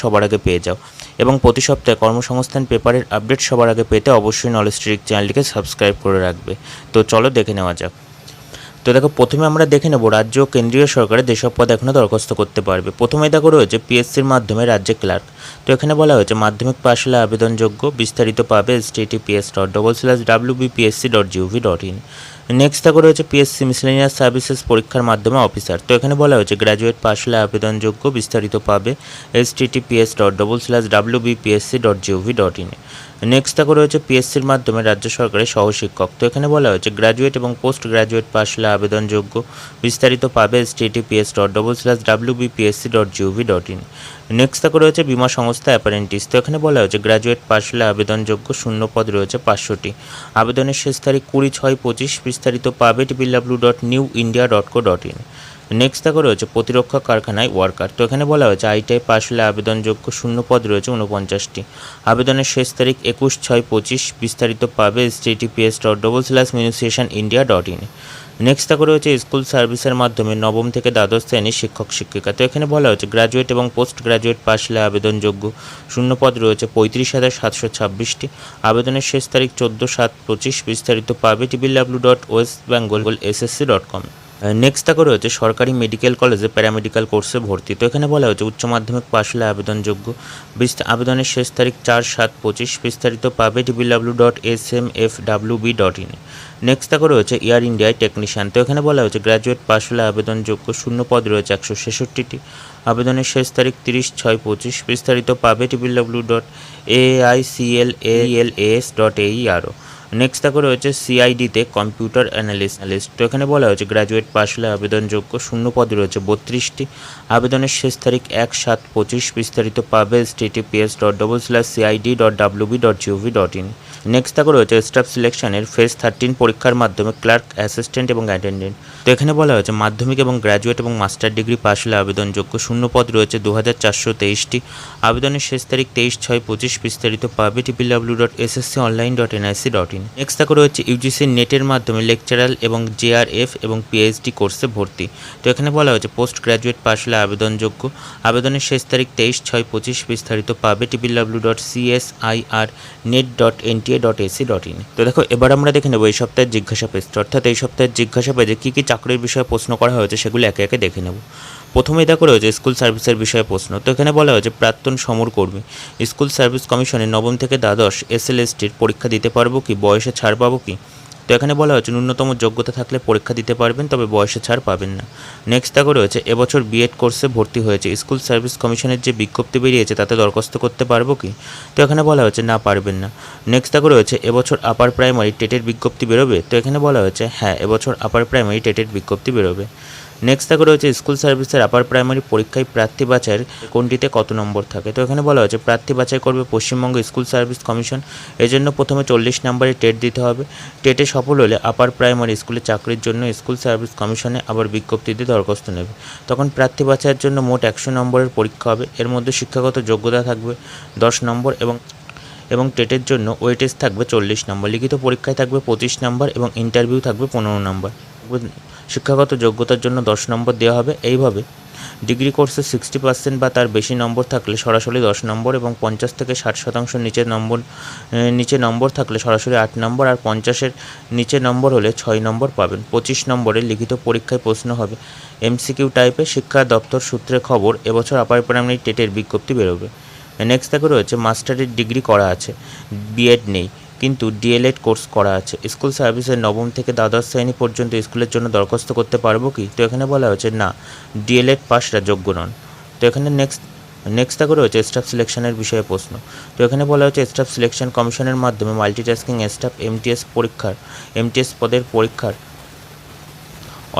সবার আগে পেয়ে যাও। এবং প্রতি সপ্তাহে কর্মসংস্থান পেপারের আপডেট সবার আগে পেতে অবশ্যই নলেজ ট্রিক চ্যানেলটিকে সাবস্ক্রাইব করে রাখবে। তো চলো দেখে নেওয়া যাক। তো দেখো, প্রথমে আমরা দেখে নেব রাজ্য ও কেন্দ্রীয় সরকারের যেসব পদ এখনও দরখাস্ত করতে পারবে। প্রথমে দেখো রয়েছে পিএসসির মাধ্যমে রাজ্যে ক্লার্ক। তো এখানে বলা হয়েছে মাধ্যমিক পাশ হলে আবেদনযোগ্য বিস্তারিত পাবে https dot double slash W BPSC dot GOV dot in next দেখো রয়েছে পিএসসি মিসলেনিয়াস সার্ভিসেস পরীক্ষার মাধ্যমে অফিসার তো এখানে বলা হয়েছে গ্র্যাজুয়েট পাস হলে আবেদনযোগ্য বিস্তারিত পাবে। Https dot double slash W BPSC dot GOV dot in next দেখো রয়েছে পিএসসির মাধ্যমে রাজ্য সরকারের সহশিক্ষক। তো এখানে বলা হয়েছে গ্র্যাজুয়েট এবং পোস্ট গ্র্যাজুয়েট পাশ হলে আবেদনযোগ্য। বিস্তারিত পাবে https dot double slash W BPSC dot GOV dot in next দেখো রয়েছে বিমা সংস্থা অ্যাপারেন্টিস তো এখানে বলা হয়েছে গ্র্যাজুয়েট পাশ হলে আবেদনযোগ্য শূন্য পদ রয়েছে পাঁচশোটি। আবেদনের শেষ তারিখ কুড়ি ছয় পঁচিশ। বিস্তারিত পাবে TPW dot new India dot co dot in next দেখো রয়েছে প্রতিরক্ষা কারখানায় ওয়ার্কার তো এখানে বলা হয়েছে আইটিআই পাশ হলে আবেদনযোগ্য শূন্য পদ রয়েছে উনপঞ্চাশটি আবেদনের শেষ তারিখ একুশ ছয় পঁচিশ, বিস্তারিত পাবে S dot double slash munitions India dot in next দেখো রয়েছে স্কুল সার্ভিসের মাধ্যমে নবম থেকে দ্বাদশ শ্রেণির শিক্ষক, শিক্ষিকা। তো এখানে বলা হয়েছে গ্র্যাজুয়েট এবং পোস্ট গ্র্যাজুয়েট পাশ হলে আবেদনযোগ্য। শূন্য পদ রয়েছে পঁয়ত্রিশ হাজার সাতশো ছাব্বিশটি। আবেদনের শেষ তারিখ চোদ্দ সাত পঁচিশ, বিস্তারিত পাবে TPW dot West Bengal SSC dot com next দেখো রয়েছে সরকারি মেডিকেল কলেজে প্যারামেডিক্যাল কোর্সে ভর্তি। তো এখানে বলা হয়েছে উচ্চ মাধ্যমিক পাশ হলে আবেদনযোগ্য। বিস্তা- আবেদনের শেষ তারিখ চার সাত পঁচিশ। বিস্তারিত পাবে TPW dot S M F W B dot in next দেখো রয়েছে এয়ার ইন্ডিয়ায় টেকনিশিয়ান তো এখানে বলা হয়েছে গ্র্যাজুয়েট পাশ হলে আবেদনযোগ্য শূন্য পদ রয়েছে একশো ছেষট্টিটি। আবেদনের শেষ তারিখ তিরিশ ছয় পঁচিশ। বিস্তারিত পাবে TPW dot A I C L L S dot এই আরও নেক্সট দেখো রয়েছে সিআইডিতে কম্পিউটার অ্যানালিস্ট তো এখানে বলা হয়েছে গ্র্যাজুয়েট পাশ হলে আবেদনযোগ্য শূন্য পদ রয়েছে বত্রিশটি। আবেদনের শেষ তারিখ এক সাত পঁচিশ। বিস্তারিত পাবে https dot double slash CID dot WB dot GOV dot in next দেখো রয়েছে স্টাফ সিলেকশনের ফেজ থার্টিন পরীক্ষার মাধ্যমে ক্লার্ক অ্যাসিস্ট্যান্ট এবং অ্যাটেন্ডেন্ট তো এখানে বলা হয়েছে মাধ্যমিক এবং গ্র্যাজুয়েট এবং মাস্টার ডিগ্রি পাশ হলে আবেদনযোগ্য শূন্য পদ রয়েছে দু হাজার চারশো তেইশটি। আবেদনের শেষ তারিখ তেইশ ছয় পঁচিশ। বিস্তারিত পাবে TPW dot SSC online dot NIC dot in next দেখো রয়েছে ইউজিসি নেটের মাধ্যমে লেকচারাল এবং জেআরএফ এবং পিএইচডি কোর্সে ভর্তি। তো এখানে বলা হয়েছে পোস্ট গ্র্যাজুয়েট পাশ হলে আবেদনযোগ্য। আবেদনের শেষ তারিখ তেইশ ছয় পঁচিশ বিস্তারিত পাবে TPW dot CSIR NET dot NTA dot AC dot in তো দেখো, এবার আমরা দেখে নেব এই সপ্তাহের জিজ্ঞাসা পেজটা অর্থাৎ এই সপ্তাহের জিজ্ঞাসা পেজে কী কী চাকরির বিষয়ে প্রশ্ন করা হয়েছে সেগুলো একে একে দেখে নেব। প্রথমেই দেখো রয়েছে স্কুল সার্ভিসের বিষয়ে প্রশ্ন। তো এখানে বলা হয়েছে, প্রাক্তন সমরকর্মী স্কুল সার্ভিস কমিশনে নবম থেকে দ্বাদশ এস এসএলএসটির পরীক্ষা দিতে পারব কি, বয়সে ছাড় পাবো কি? তো এখানে বলা হয়েছে, ন্যূনতম যোগ্যতা থাকলে পরীক্ষা দিতে পারবেন, তবে বয়সে ছাড় পাবেন না। নেক্সট দেখো রয়েছে, এবছর বিএড কোর্সে ভর্তি হয়েছে। স্কুল সার্ভিস কমিশনের যে বিজ্ঞপ্তি বেরিয়েছে, তাতে দরখাস্ত করতে পারব কি? তো এখানে বলা হয়েছে, না, পারবেন না। নেক্সট দেখো রয়েছে, এবছর আপার প্রাইমারি টেটের বিজ্ঞপ্তি বেরোবে? তো এখানে বলা হয়েছে হ্যাঁ এবছর আপার প্রাইমারি টেটের বিজ্ঞপ্তি বেরোবে। নেক্সট দেখো রয়েছে স্কুল সার্ভিসের আপার প্রাইমারি পরীক্ষায় প্রার্থী বাছাইয়ের কোনটিতে কত নম্বর থাকে? তো এখানে বলা হয়েছে, প্রার্থী বাছাই করবে পশ্চিমবঙ্গ স্কুল সার্ভিস কমিশন এজন্য প্রথমে চল্লিশ নম্বরে টেট দিতে হবে। টেটে সফল হলে আপার প্রাইমারি স্কুলে চাকরির জন্য স্কুল সার্ভিস কমিশনে আবার বিজ্ঞপ্তি দিয়ে দরখাস্ত নেবে। তখন প্রার্থী বাছাইয়ের জন্য মোট একশো নম্বরের পরীক্ষা হবে। এর মধ্যে শিক্ষাগত যোগ্যতা থাকবে দশ নম্বর এবং এবং টেটের জন্য ওয়েটেজ থাকবে চল্লিশ নম্বর। লিখিত পরীক্ষায় থাকবে পঁচিশ নম্বর এবং ইন্টারভিউ থাকবে পনেরো নম্বর। শিক্ষাগত যোগ্যতার জন্য দশ নম্বর দেওয়া হবে এইভাবে। ডিগ্রি কোর্সে সিক্সটি পার্সেন্ট বা তার বেশি নম্বর থাকলে সরাসরি দশ নম্বর এবং পঞ্চাশ থেকে ষাট শতাংশ নিচে নম্বর নিচে নম্বর থাকলে সরাসরি আট নম্বর আর পঞ্চাশের নিচে নম্বর হলে ছয় নম্বর পাবেন। পঁচিশ নম্বরে লিখিত পরীক্ষায় প্রশ্ন হবে। এমসিকিউ টাইপে শিক্ষা দপ্তর সূত্রে খবর, এবছর আপার প্রাইমারি টেটের বিজ্ঞপ্তি বেরোবে। নেক্সট দেখো রয়েছে মাস্টারের ডিগ্রি করা আছে। বিএড নেই। কিন্তু ডিএলএড কোর্স করা আছে। স্কুল সার্ভিসের নবম থেকে দ্বাদশ শ্রেণি পর্যন্ত স্কুলের জন্য দরখাস্ত করতে পারব কি? তো এখানে বলা হয়েছে, না, ডিএলএড পাশরা যোগ্য নন। তো এখানে নেক্সট নেক্সট তাকে রয়েছে স্টাফ সিলেকশনের বিষয়ে প্রশ্ন। তো এখানে বলা হয়েছে স্টাফ সিলেকশন কমিশনের মাধ্যমে মাল্টিটাস্কিং স্টাফ এমটিএস পরীক্ষার এমটিএস পদের পরীক্ষার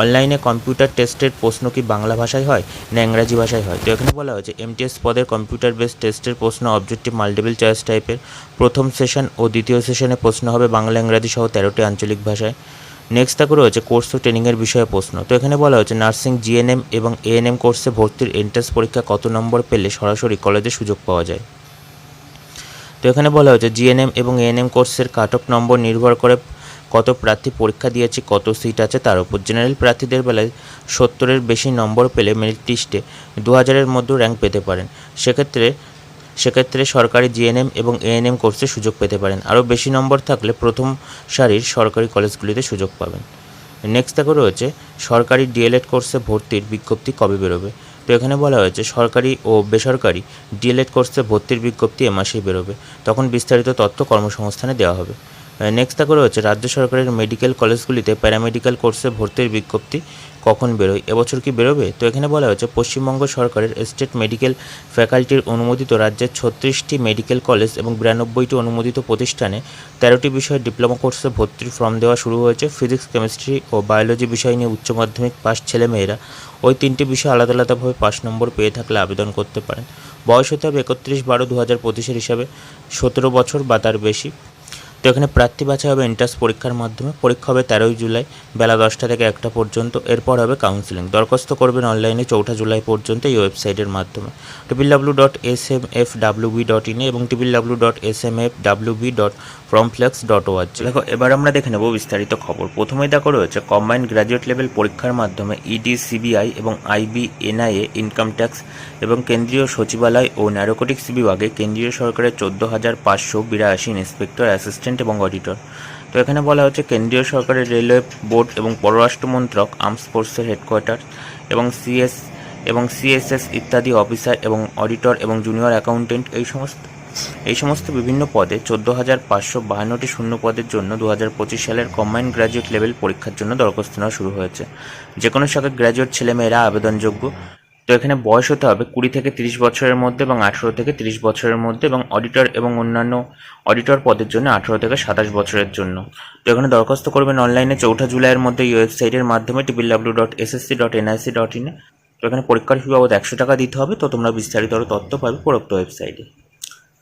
অনলাইনে কম্পিউটার টেস্টের প্রশ্ন কি বাংলা ভাষায় হয় না ইংরাজি ভাষায় হয়? তো এখানে বলা হয়েছে এমটিএস পদের কম্পিউটার বেস টেস্টের প্রশ্ন অবজেক্টিভ মাল্টিপল চয়েস টাইপের প্রথম সেশন ও দ্বিতীয় সেশনে প্রশ্ন হবে বাংলা, ইংরাজি সহ তেরোটি আঞ্চলিক ভাষায়। নেক্সট থাকবে রয়েছে কোর্স ও ট্রেনিংয়ের বিষয়ে প্রশ্ন। তো এখানে বলা হয়েছে নার্সিং জিএনএম এবং এএনএম কোর্সে ভর্তির এন্ট্রান্স পরীক্ষা কত নম্বর পেলে সরাসরি কলেজে সুযোগ পাওয়া যায়? তো এখানে বলা হয়েছে জিএনএম এবং এএনএম কোর্সের কাট অফ নম্বর নির্ভর করে কত প্রার্থী পরীক্ষা দিয়েছে, কত সিট আছে, তার উপর জেনারেল প্রার্থীদের বেলায় সত্তরের বেশি নম্বর পেলে মেরিট লিস্টে দু হাজারের মধ্যে র্যাঙ্ক পেতে পারেন। সেক্ষেত্রে সেক্ষেত্রে সরকারি জিএনএম এবং এএনএম কোর্সে সুযোগ পেতে পারেন। আরও বেশি নম্বর থাকলে প্রথম সারির সরকারি কলেজগুলিতে সুযোগ পাবেন। নেক্সট দেখো রয়েছে, সরকারি ডিএলএড কোর্সে ভর্তির বিজ্ঞপ্তি কবে বেরোবে? তো এখানে বলা হয়েছে, সরকারি ও বেসরকারি ডিএলএড কোর্সে ভর্তির বিজ্ঞপ্তি এ মাসেই বেরোবে। তখন বিস্তারিত তথ্য কর্মসংস্থানে দেওয়া হবে। নেক্সট দেখো রয়েছে রাজ্য সরকারের মেডিকেল কলেজগুলিতে প্যারামেডিক্যাল কোর্সে ভর্তির বিজ্ঞপ্তি কখন বেরোয়? এবছর কি বেরোবে? তো এখানে বলা হয়েছে, পশ্চিমবঙ্গ সরকারের স্টেট মেডিকেল ফ্যাকাল্টির অনুমোদিত রাজ্যের ছত্রিশটি মেডিকেল কলেজ এবং বিরানব্বইটি অনুমোদিত প্রতিষ্ঠানে তেরোটি বিষয়ে ডিপ্লোমা কোর্সে ভর্তির ফর্ম দেওয়া শুরু হয়েছে। ফিজিক্স কেমিস্ট্রি ও বায়োলজি বিষয় নিয়ে উচ্চ মাধ্যমিক পাস ছেলেমেয়েরা ওই তিনটি বিষয়ে আলাদা আলাদাভাবে পাস নম্বর পেয়ে থাকলে আবেদন করতে পারেন। বয়স হতে হবে একত্রিশ বারো দু হাজার পঁচিশের হিসাবে। সতেরো বছর বা তার বেশি। তো এখানে প্রার্থী বাছাই হবে এন্ট্রান্স পরীক্ষার মাধ্যমে। পরীক্ষা হবে তেরোই জুলাই, বেলা দশটা থেকে একটা পর্যন্ত। এরপর হবে কাউন্সিলিং দরখাস্ত করবেন অনলাইনে চৌঠা জুলাই পর্যন্ত এই ওয়েবসাইটের মাধ্যমে। TPL W dot S M F W B dot in এবং TPL W dot S M F W B dot formflex dot ORG দেখো, এবার আমরা দেখে নেব বিস্তারিত খবর। প্রথমেই দেখো রয়েছে কম্বাইন্ড গ্র্যাজুয়েট লেভেল পরীক্ষার মাধ্যমে E ইডি সিবিআই এবং আইবি এনআইএ ইনকাম ট্যাক্স এবং কেন্দ্রীয় সচিবালয় ও ন্যারোকটিক্স বিভাগে কেন্দ্রীয় সরকারের চোদ্দ হাজার পাঁচশো বিরাশি ইন্সপেক্টর অ্যাসিস্ট্যান্ট এবং অডিটর তো এখানে বলা হচ্ছে, কেন্দ্রীয় সরকারের রেলওয়ে বোর্ড এবং পররাষ্ট্র মন্ত্রক আর্মস ফোর্সের হেডকোয়ার্টার এবং সিএস এবং সিএসএস ইত্যাদি অফিসার এবং অডিটর এবং জুনিয়র অ্যাকাউন্টেন্ট এই সমস্ত এই সমস্ত বিভিন্ন পদে চোদ্দ হাজার পাঁচশো বাহান্নটি শূন্য পদের জন্য দু হাজার পঁচিশ সালের কম্বাইন্ড গ্র্যাজুয়েট লেভেল পরীক্ষার জন্য দরখাস্ত নেওয়া শুরু হয়েছে। যে কোনো শাখার গ্র্যাজুয়েট ছেলেমেয়েরা আবেদনযোগ্য। তো এখানে বয়স হতে হবে কুড়ি থেকে তিরিশ বছরের মধ্যে এবং আঠেরো থেকে তিরিশ বছরের মধ্যে এবং অডিটর এবং অন্যান্য অডিটর পদের জন্য আঠেরো থেকে সাতাশ বছরের জন্য। তো এখানে দরখাস্ত করবেন অনলাইনে চৌঠা জুলাইয়ের মধ্যে এই ওয়েবসাইটের মাধ্যমে TPL W dot SSC dot NIC dot ইনে। তো এখানে পরীক্ষার ফি বাবদ একশো টাকা দিতে হবে। তো তোমরা বিস্তারিত তথ্য পাবে উপরোক্ত ওয়েবসাইটে।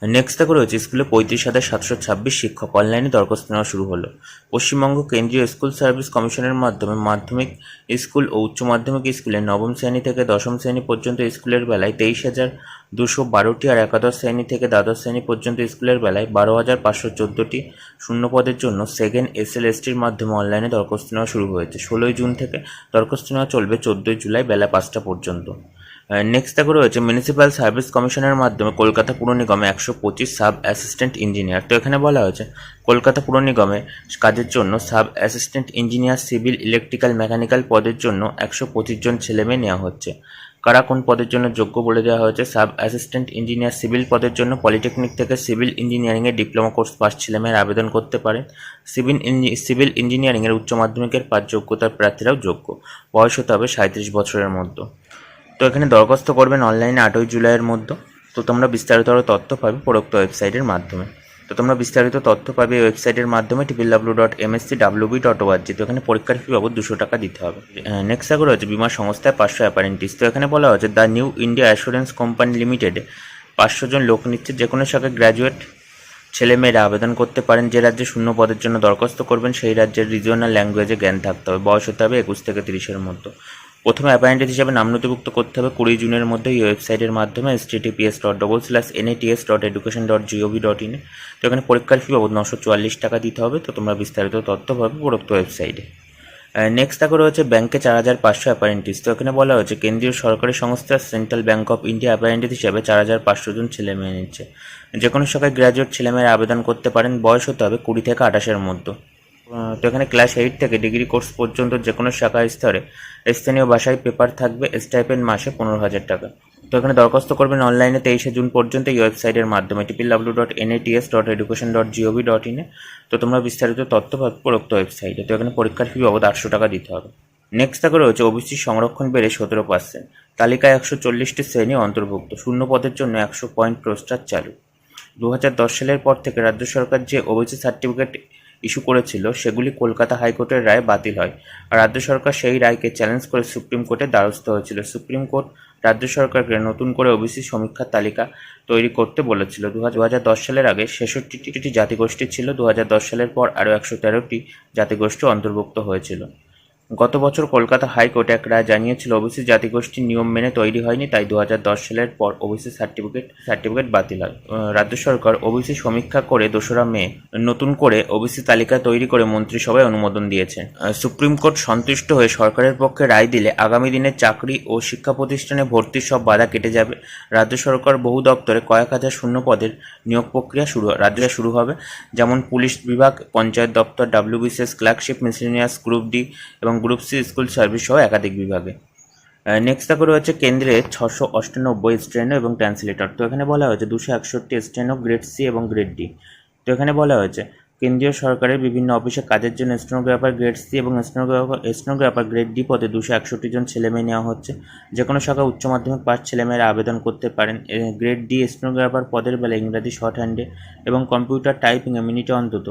নেক্সট দেখো রয়েছে স্কুলে পঁয়ত্রিশ হাজার সাতশো ছাব্বিশ শিক্ষক অনলাইনে দরখাস্ত নেওয়া শুরু হলো। পশ্চিমবঙ্গ কেন্দ্রীয় স্কুল সার্ভিস কমিশনের মাধ্যমে মাধ্যমিক স্কুল ও উচ্চ মাধ্যমিক স্কুলে নবম শ্রেণি থেকে দশম শ্রেণি পর্যন্ত স্কুলের বেলায় তেইশ হাজার দুশো বারোটি আর একাদশ শ্রেণি থেকে দ্বাদশ শ্রেণি পর্যন্ত স্কুলের বেলায় বারো হাজার পাঁচশো চোদ্দোটি শূন্য পদের জন্য সেকেন্ড এস এল এসটির মাধ্যমে অনলাইনে দরখাস্ত নেওয়া শুরু হয়েছে। ষোলোই জুন থেকে দরখাস্ত নেওয়া চলবে চোদ্দোই জুলাই বেলা পাঁচটা পর্যন্ত। নেক্সট দেখো রয়েছে মিউনিসিপ্যাল সার্ভিস কমিশনের মাধ্যমে কলকাতা পুর নিগমে একশো পঁচিশ সাব অ্যাসিস্ট্যান্ট ইঞ্জিনিয়ার তো এখানে বলা হয়েছে, কলকাতা পুর নিগমে কাজের জন্য sub assistant engineer civil electrical mechanical পদের জন্য একশো পঁচিশ জন ছেলেমেয়ে নেওয়া হচ্ছে। কারা কোন পদের জন্য যোগ্য বলে দেওয়া হয়েছে? সাব অ্যাসিস্ট্যান্ট ইঞ্জিনিয়ার সিভিল পদের জন্য পলিটেকনিক থেকে সিভিল ইঞ্জিনিয়ারিংয়ে ডিপ্লোমা কোর্স পাস ছেলেমেয়েরা আবেদন করতে পারে। সিভিল সিভিল ইঞ্জিনিয়ারিংয়ের উচ্চ মাধ্যমিকের পাঁচ যোগ্যতার প্রার্থীরাও যোগ্য। বয়স হতে হবে সাঁত্রিশ বছরের মধ্যে। তো এখানে দরখাস্ত করবেন অনলাইনে আটই জুলাইয়ের মধ্যে। তো তোমরা বিস্তারিত আরও তথ্য পাবে উপরোক্ত ওয়েবসাইটের মাধ্যমে। তো তোমরা বিস্তারিত তথ্য পাবে এই ওয়েবসাইটের মাধ্যমে TPL W dot MSC W B dot ORG তো এখানে পরীক্ষার ফি বাবদ দুশো টাকা দিতে হবে। নেক্সট আগে রয়েছে বিমা সংস্থায় পাঁচশো অ্যাপারেন্টিস তো এখানে বলা হচ্ছে the New India Assurance company লিমিটেডে পাঁচশো জন লোক নিচ্ছে। যে কোনো শাখায় গ্র্যাজুয়েট ছেলেমেয়েরা আবেদন করতে পারেন। যে রাজ্যে শূন্য পদের জন্য দরখাস্ত করবেন, সেই রাজ্যের রিজিওনাল ল্যাঙ্গুয়েজে জ্ঞান থাকতে হবে। বয়স হতে হবে একুশ থেকে তিরিশের মধ্যে। প্রথমে অ্যাপয়েন্টেড হিসাবে নাম নথিভুক্ত করতে হবে কুড়ি জুনের মধ্যে এই ওয়েবসাইটের মাধ্যমে https dot double slash NATS dot education dot GOV dot in তো এখানে পরীক্ষার ফি বাবদ নশো চুয়াল্লিশ টাকা দিতে হবে। তো তোমরা বিস্তারিত তথ্য পাবে উপরোক্ত ওয়েবসাইটে নেক্সট দেখো রয়েছে ব্যাংকে চার হাজার পাঁচশো অ্যাপারেন্টিস তো এখানে বলা হয়েছে, কেন্দ্রীয় সরকারি সংস্থা central bank of India apprentice হিসাবে চার হাজার পাঁচশো জন ছেলে মেয়ে নিচ্ছে। যে কোনো শাখায় গ্র্যাজুয়েট ছেলেমেয়েরা আবেদন করতে পারেন, বয়স হতে হবে কুড়ি থেকে আঠাশের মধ্যে। তো এখানে ক্লাস এইট থেকে ডিগ্রি কোর্স পর্যন্ত যে কোনো শাখা স্তরে স্থানীয় ভাষায় পেপার থাকবে স্টাইপেন্ড মাসে পনেরো হাজার টাকা। তো এখানে দরখাস্ত করবেন অনলাইনে তেইশে জুন পর্যন্ত এই ওয়েবসাইটের মাধ্যমে টিপিল W dot NATS dot education dot GOV dot ইনে তো তোমরা বিস্তারিত তথ্য পাবে ওয়েবসাইটে তো এখানে পরীক্ষার ফি বাবদ আটশো টাকা দিতে হবে। নেক্সট থাকে রয়েছে ওবিসি সংরক্ষণ বেড়ে সতেরো পার্সেন্ট তালিকায় একশো চল্লিশটি শ্রেণি অন্তর্ভুক্ত। শূন্য পদের জন্য একশো পয়েন্ট রোস্টার চালু। দু হাজার দশ সালের পর থেকে রাজ্য সরকার যে ওবিসি সার্টিফিকেট ইস্যু করেছিল, সেগুলি কলকাতা হাইকোর্টের রায় বাতিল হয়। রাজ্য সরকার সেই রায়কে চ্যালেঞ্জ করে সুপ্রিম কোর্টে দ্বারস্থ হয়েছিল। সুপ্রিম কোর্ট রাজ্য সরকারকে নতুন করে ওবিসি সমীক্ষার তালিকা তৈরি করতে বলেছিল। দু হাজার দশ সালের আগে ছেষট্টিটি জাতিগোষ্ঠী ছিল। দু হাজার দশ সালের পর আরও একশো তেরোটি জাতিগোষ্ঠী অন্তর্ভুক্ত হয়েছিল। গত বছর কলকাতা হাইকোর্ট এক রায় জানিয়েছিল, ওবিসি জাতিগোষ্ঠীর নিয়ম মেনে তৈরি হয়নি, তাই দু হাজার দশ সালের পর ওবিসি সার্টিফিকেট সার্টিফিকেট বাতিল হয়। রাজ্য সরকার ওবিসি সমীক্ষা করে দোসরা মে নতুন করে ওবিসি তালিকা তৈরি করে মন্ত্রিসভায় অনুমোদন দিয়েছে। সুপ্রিম কোর্ট সন্তুষ্ট হয়ে সরকারের পক্ষে রায় দিলে আগামী দিনে চাকরি ও শিক্ষা প্রতিষ্ঠানে ভর্তির সব বাধা কেটে যাবে। রাজ্য সরকার বহু দপ্তরে কয়েক হাজার শূন্য পদের নিয়োগ প্রক্রিয়া শুরু, রাজ্যে শুরু হবে। যেমন পুলিশ বিভাগ, পঞ্চায়েত দপ্তর, WBCS, clerkship, miscellaneous, group D এবং গ্রুপ সি স্কুল সার্ভিস সহ একাধিক বিভাগে। নেক্সট তারপরে রয়েছে কেন্দ্রে ছশো অষ্টানব্বই স্ট্রেনো এবং ট্রান্সলেটর তো এখানে বলা হয়েছে দুশো একষট্টি স্ট্রেনো গ্রেড সি এবং গ্রেড ডি তো এখানে বলা হয়েছে, কেন্দ্রীয় সরকারের বিভিন্ন অফিসে কাজের জন্য স্টেনোগ্রাফার গ্রেড সি এবং স্টেনোগ্রাফার স্টেনোগ্রাফার গ্রেড ডি পদে দুশো একষট্টি জন ছেলেমেয়ে নেওয়া হচ্ছে। যে কোনো শাখায় উচ্চ মাধ্যমিক পাস ছেলেমেয়েরা আবেদন করতে পারেন। গ্রেড ডি স্টেনোগ্রাফার পদের বেলা ইংরাজি শর্ট হ্যান্ডে এবং কম্পিউটার টাইপিংয়ে মিনিটে অন্তত।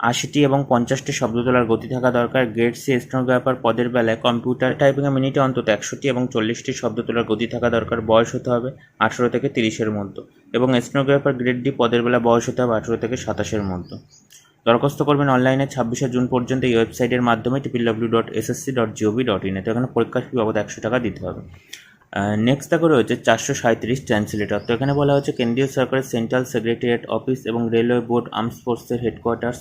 আশিটি এবং পঞ্চাশটি শব্দ তোলার গতি থাকা দরকার। গ্রেড সি স্টেনোগ্রাফার পদের বেলায় কম্পিউটার টাইপিংয়ে মিনিটে অন্তত একশোটি এবং চল্লিশটি শব্দ তোলার গতি থাকা দরকার, বয়স হতে হবে আঠেরো থেকে তিরিশের মধ্যে এবং স্টেনোগ্রাফার গ্রেড ডি পদের বেলা বয়স হতে হবে আঠেরো থেকে সাতাশের মধ্যে। দরখাস্ত করবেন অনলাইনে ছাব্বিশে জুন পর্যন্ত এই ওয়েবসাইটের মাধ্যমে টিপিল W dot SSC dot GOV dot ইনে তো এখানে পরীক্ষার ফি বাবদ একশো টাকা দিতে হবে। নেক্সট দেখো রয়েছে চারশো সাঁত্রিশ ট্রান্সলেটর তো এখানে বলা হচ্ছে কেন্দ্রীয় সরকারের সেন্ট্রাল সেক্রেটারিয়েট অফিস এবং রেলওয়ে বোর্ড আর্মস ফোর্সের হেডকোয়ার্টার্স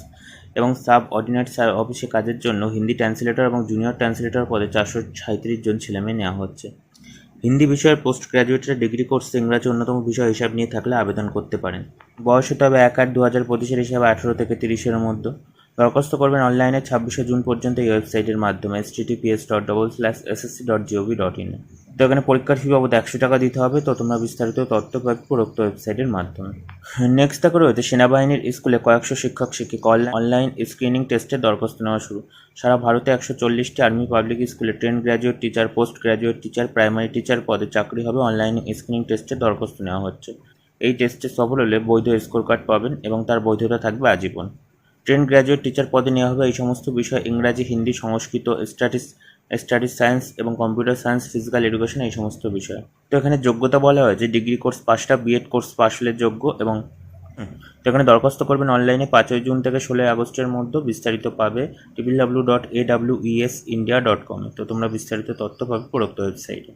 এবং সাব অর্ডিনেট অফিসে কাজের জন্য হিন্দি ট্রান্সলেটর এবং জুনিয়র ট্রান্সলেটর পদে চারশো সাঁত্রিশ জন ছেলেমেয়ে নেওয়া হচ্ছে। হিন্দি বিষয়ের পোস্ট গ্র্যাজুয়েটের ডিগ্রি কোর্সে ইংরাজি অন্যতম বিষয় হিসাব নিয়ে থাকলে আবেদন করতে পারেন। বয়স হতে হবে এক আট দু হাজার পঁচিশের হিসাবে আঠেরো থেকে তিরিশের মধ্যে। দরখাস্ত করবেন অনলাইনে ছাব্বিশে জুন পর্যন্ত এই ওয়েবসাইটের মাধ্যমে S dot double slash SSC dot GOV dot in তো এখানে পরীক্ষার ফি বাবদ একশো টাকা দিতে হবে। তো তোমরা বিস্তারিত তথ্য পাবে উপরোক্ত ওয়েবসাইটের মাধ্যমে। নেক্সট দেখো রয়েছে সেনাবাহিনীর স্কুলে কয়েকশো শিক্ষক, শিক্ষিকা। অনলাইন স্ক্রিনিং টেস্টের দরখাস্ত নেওয়া শুরু। সারা ভারতে একশো চল্লিশটি আর্মি পাবলিক স্কুলে trained graduate teacher post graduate teacher primary teacher পদে চাকরি হবে। অনলাইন স্ক্রিনিং টেস্টের দরখাস্ত নেওয়া হচ্ছে। এই টেস্টে সফল হলে বৈধ স্কোর কার্ড পাবেন এবং তার বৈধতা থাকবে আজীবন। ট্রেন গ্র্যাজুয়েট টিচার পদে নেওয়া হবে। এই সমস্ত বিষয় ইংরাজি, হিন্দি, সংস্কৃত স্ট্যাটিস স্টাডিজ সায়েন্স এবং কম্পিউটার সায়েন্স ফিজিক্যাল এডুকেশন এই সমস্ত বিষয়। তো এখানে যোগ্যতা বলা হয়েছে ডিগ্রি কোর্স পাঁচটা বিএড কোর্স পাশ হলে যোগ্য এবং তো এখানে দরখাস্ত করবেন অনলাইনে পাঁচই জুন থেকে ষোলোই আগস্টের মধ্যে বিস্তারিত পাবে triple W dot A W ES India dot কমে তো তোমরা বিস্তারিত তথ্য পাবে উপরোক্ত ওয়েবসাইটে।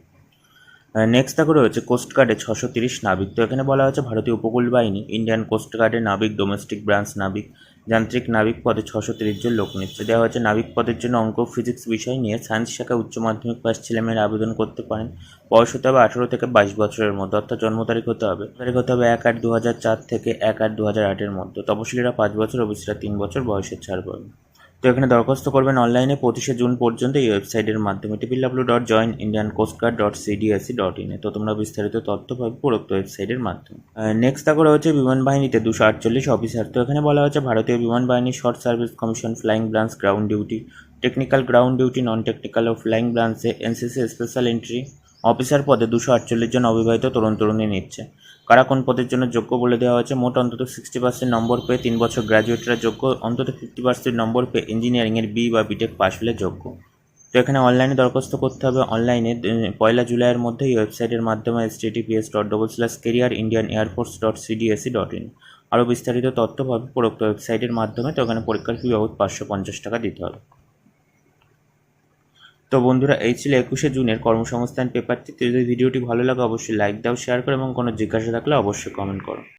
নেক্সট দেখো রয়েছে কোস্ট গার্ডে ছশো তিরিশ নাবিক। তো এখানে বলা হয়েছে ভারতীয় উপকূল বাহিনী ইন্ডিয়ান কোস্ট গার্ডের নাবিক ডোমেস্টিক ব্রাঞ্চ নাবিক। যান্ত্রিক নাবিক পদে ছশো তিরিশ জন লোক নিচ্ছে। দেওয়া হয়েছে, নাবিক পদের জন্য অঙ্ক ফিজিক্স বিষয় নিয়ে সায়েন্স শাখায় উচ্চ মাধ্যমিক পাস ছেলেমেয়েরা আবেদন করতে পারেন। বয়স হতে হবে আঠেরো থেকে বাইশ বছরের মধ্যে, অর্থাৎ জন্ম তারিখ হতে হবে। তারিখ হতে হবে এক আট দু হাজার চার থেকে এক আট দু হাজার আটের মধ্যে। তপশিলীরা পাঁচ বছর ওবিসিরা তিন বছর, বয়সের ছাড় পাবে তো এখানে দরখাস্ত করবেন অনলাইনে পঁচিশে জুন পর্যন্ত এই ওয়েবসাইটের মাধ্যমে। টিপিল W dot join Indian coast guard dot CDAC dot ইনে তো তোমরা বিস্তারিত তথ্য পাবে উপরোক্ত ওয়েবসাইটের মাধ্যমে। নেক্সট করা হচ্ছে বিমান বাহিনীতে দুশো আটচল্লিশ অফিসার তো এখানে বলা হচ্ছে ভারতীয় বিমান বাহিনী short service commission flying branch ground duty technical ground duty non technical ও ফ্লাইং ব্রাঞ্চে এনসিসি স্পেশাল এন্ট্রি অফিসার পদে দুশো আটচল্লিশ জন অবিবাহিত তরুণ তরুণী নিচ্ছে। কারা কোন পদের জন্য যোগ্য বলে দেওয়া হয়েছে? মোট অন্তত সিক্সটি পার্সেন্ট নম্বর পেয়ে তিন বছর গ্র্যাজুয়েটরা যোগ্য। অন্তত ফিফটি পার্সেন্ট নম্বর পেয়ে ইঞ্জিনিয়ারিংয়ের বি বা বিটেক পাস হলে যোগ্য। তো এখানে অনলাইনে দরখাস্ত করতে হবে। অনলাইনে পয়লা জুলাইয়ের মধ্যে এই ওয়েবসাইটের মাধ্যমে https dot double slash career Indian air force dot CDAC dot in আরও বিস্তারিত তথ্য পাবে উপরোক্ত ওয়েবসাইটের মাধ্যমে। তো এখানে পরীক্ষার ফি বাবদ পাঁচশো পঞ্চাশ টাকা দিতে হবে। তো বন্ধুরা, এই ছিল একুশে জুনের কর্মসংস্থান পেপারটি যদি ভিডিওটি ভালো লাগে, অবশ্যই লাইক দাও শেয়ার করো এবং কোনো জিজ্ঞাসা থাকলে অবশ্যই কমেন্ট করো।